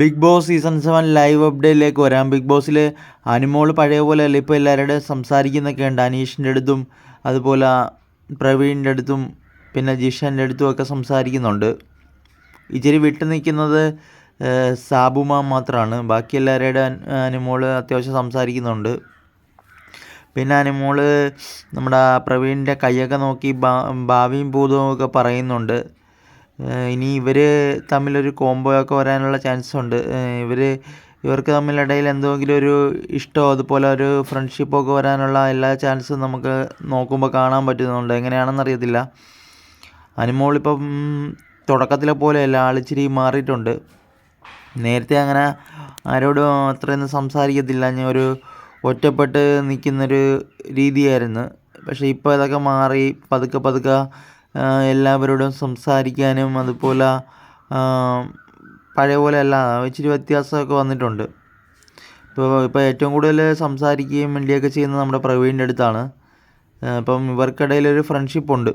Bigg Boss season seven live അപ്ഡേറ്റിലേക്ക് വരാം. Big ബോസിൽ അനുമോൾ പഴയ പോലെ അല്ല ഇപ്പോൾ എല്ലാവരുടെയും സംസാരിക്കുന്നൊക്കെ ഉണ്ട്. അനീഷിന്റെ അടുത്തും അതുപോലെ പ്രവീണിന്റെ അടുത്തും പിന്നെ ജിഷന്റെ അടുത്തും ഒക്കെ സംസാരിക്കുന്നുണ്ട്. ഇച്ചിരി വിട്ടു നിൽക്കുന്നത് സാബുമ മാത്രമാണ് ബാക്കി എല്ലാവരുടെ അനുമോൾ അത്യാവശ്യം സംസാരിക്കുന്നുണ്ട്. പിന്നെ അനുമോൾ നമ്മുടെ പ്രവീണിന്റെ കൈയൊക്കെ നോക്കി ഭാവിയും ഭൂതവും ഒക്കെ പറയുന്നുണ്ട്. ഇനി ഇവർ തമ്മിലൊരു കോംബോ ഒക്കെ വരാനുള്ള ചാൻസ് ഉണ്ട്. ഇവർ ഇവർക്ക് തമ്മിലിടയിൽ എന്തെങ്കിലും ഒരു ഇഷ്ടമോ അതുപോലെ ഒരു ഫ്രണ്ട്ഷിപ്പോ ഒക്കെ വരാനുള്ള എല്ലാ ചാൻസും നമുക്ക് നോക്കുമ്പോൾ കാണാൻ പറ്റുന്നുണ്ട്. എങ്ങനെയാണെന്ന് അറിയത്തില്ല. അനുമോൾ ഇപ്പം തുടക്കത്തിലെ പോലെയല്ല ആളിച്ചിരി മാറിയിട്ടുണ്ട്. നേരത്തെ അങ്ങനെ ആരോടും അത്രയൊന്നും സംസാരിക്കത്തില്ല. ഞാൻ ഒരു ഒറ്റപ്പെട്ട് നിൽക്കുന്നൊരു രീതിയായിരുന്നു. പക്ഷേ ഇപ്പോൾ ഇതൊക്കെ മാറി പതുക്കെ പതുക്കെ എല്ലാവരോടും സംസാരിക്കാനും അതുപോലെ പഴയ പോലെ അല്ല ഇച്ചിരി വ്യത്യാസമൊക്കെ വന്നിട്ടുണ്ട്. ഇപ്പോൾ ഇപ്പോൾ ഏറ്റവും കൂടുതൽ സംസാരിക്കുകയും മിണ്ടുകയൊക്കെ ചെയ്യുന്നത് നമ്മുടെ പ്രവീണിന്റെ അടുത്താണ്. അപ്പം ഇവർക്കിടയിൽ ഒരു ഫ്രണ്ട്ഷിപ്പ് ഉണ്ട്.